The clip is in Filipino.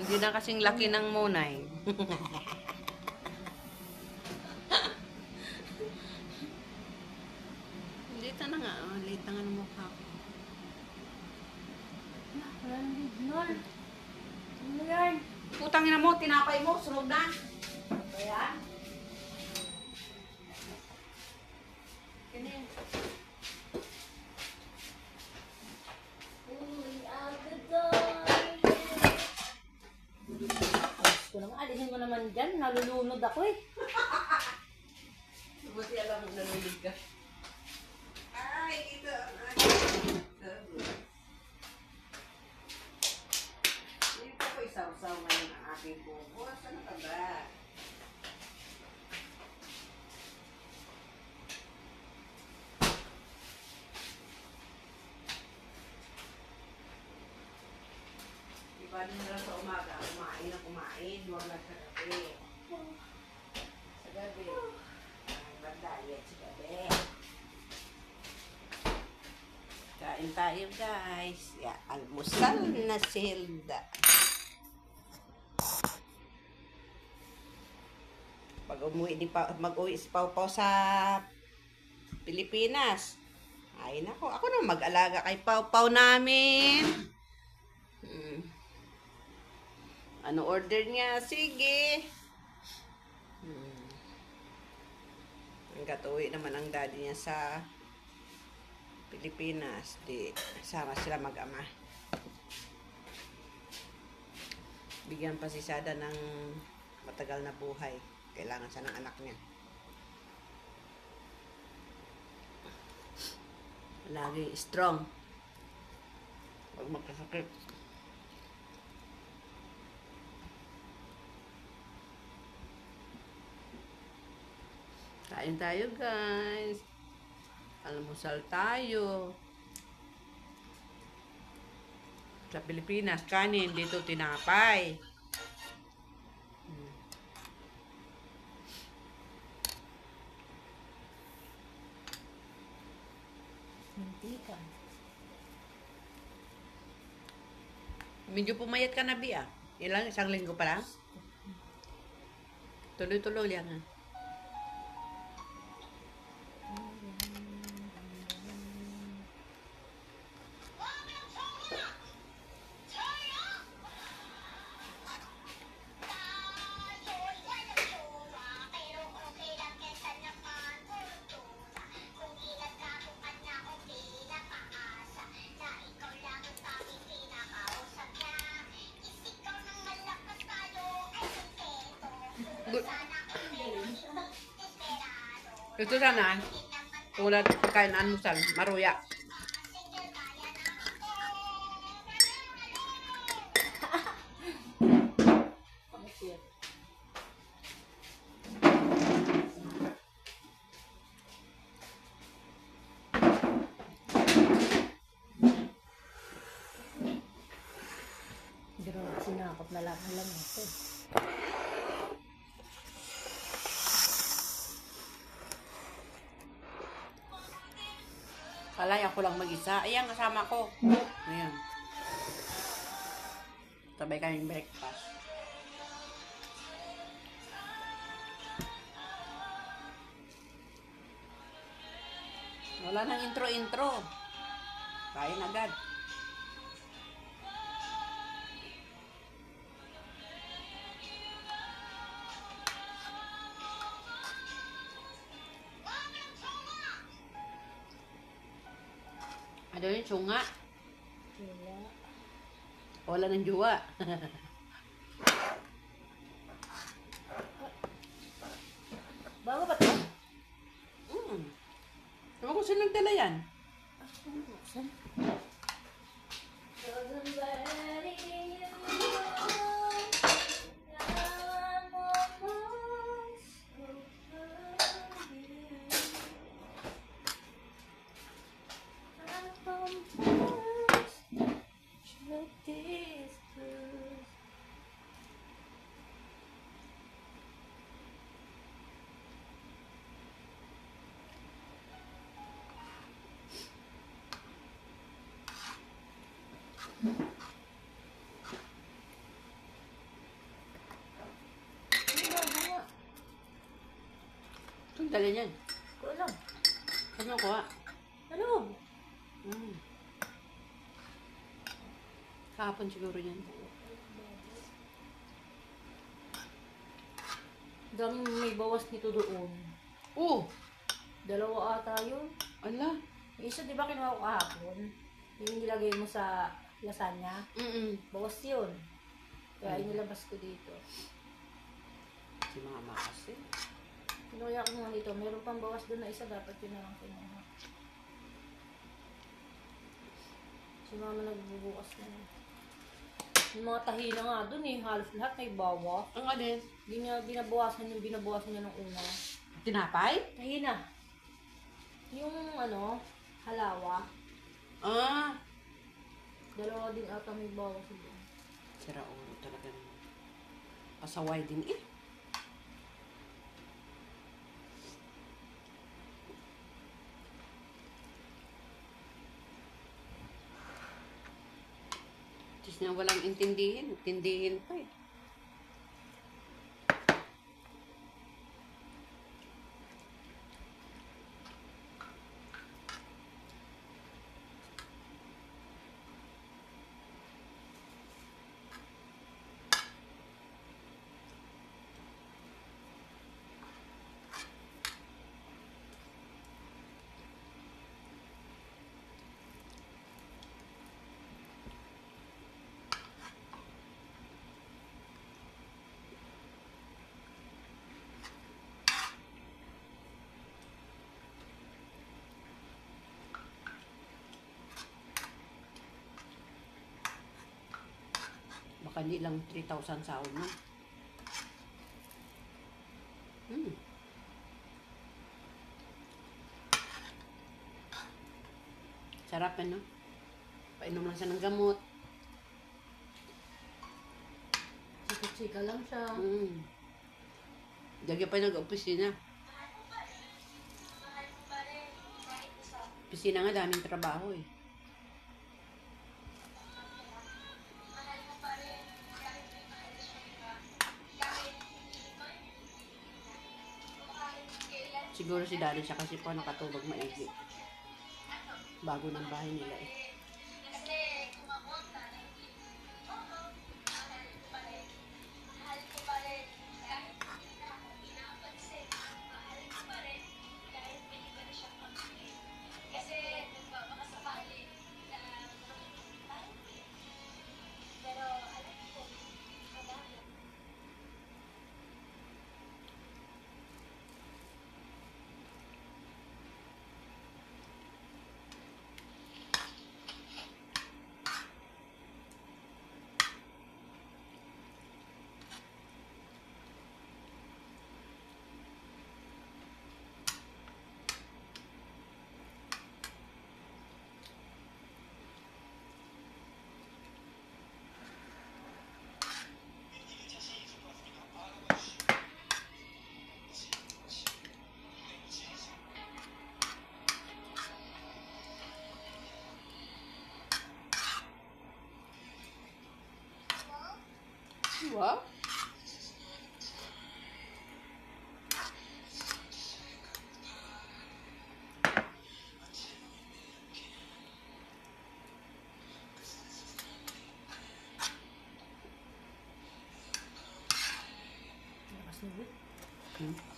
Hindi na kasing laki ng monay. Dito na nga. Oh, late na nga ng mukha ko. Wala nang ignore. Ano yan? Putang ina mo, tinapay mo, sunog na. Kaya? Gusto naman, mo naman dyan. Nalulunod ako eh. Buti alam nalulog ka. Iba din lang sa umaga, kumain na kumain, huwag lang sa gabi. Sa gabi. Mag-diet sa gabi. Kain tayo guys. Ya, almusal na si Hilda. Pag umuwi di pa, mag-uwi si Pau sa Pilipinas. Ay nako, ako na mag-alaga kay Pau Pau namin. Hmm. Ano order niya? Sige. Hmm. Hanggat uwi naman ang daddy niya sa Pilipinas, di sama sila mag-ama. Bigyan pa si Sada ng matagal na buhay. Kailangan siya ng anak niya. Lagi strong. Huwag magkasakit. Kain tayo guys. Almusal tayo. Sa Pilipinas, kanin. Dito, tinapay. Hmm. Hindi ka. Medyo pumayat ka na, Bi, ah. Ilang, isang linggo pa lang? Tuloy-tuloy lang, ah. Gusto sana, tulad pagkain almusal, maruya. Pero sinakot na lang alam ako. Kalay ako lang mag-isa. Ayan, kasama ko. Ayan. Sabay kaming breakfast. Wala nang intro-intro. Kain agad. Ano yun? Tsunga? Wala. Wala ng juwa. Bago ba ito? mm. Ewan ko sino nagdala yan. Saan? Ano ba, Ito, dali niyan. Ko alam. Ano ko ah? Ano? Mm. Kahapon siguro yan. Daming may bawas nito doon. Oh! Dalawa ata yun. Ala! Yung isa, di ba kinuha ko kahapon? Yung nilagay mo sa lasagna. Mm-mm. Bawas yun. Kaya Ayun. inilabas ko dito. Si mama kasi. Kinuha ko nga dito. Meron pang bawas doon na isa. Dapat yun na lang kinuha. Si mama nagbubukas na yun. Yung mga tahina nga doon eh. Halos lahat may bawas. Ang alin? Hindi niya binabawasan yung binabawasan niya nung una. Tinapay? Tahina. Yung ano, halawa. Ah! Dalawa din ata may bawas doon. Sira ulo talaga naman. Pasaway din eh. Diyos na walang intindihin. Intindihin pa eh. Hindi lang 3,000 sahod mo. Hmm. Sarap eh, no? Painom lang siya ng gamot. Chika-chika lang siya. Hmm. Dagi pa nag-opisina. Opisina nga, daming trabaho eh. Siguro si daddy siya kasi po nakatulog maigi. Bago ng bahay nila eh. Wow. Lakas na bit. Hmm.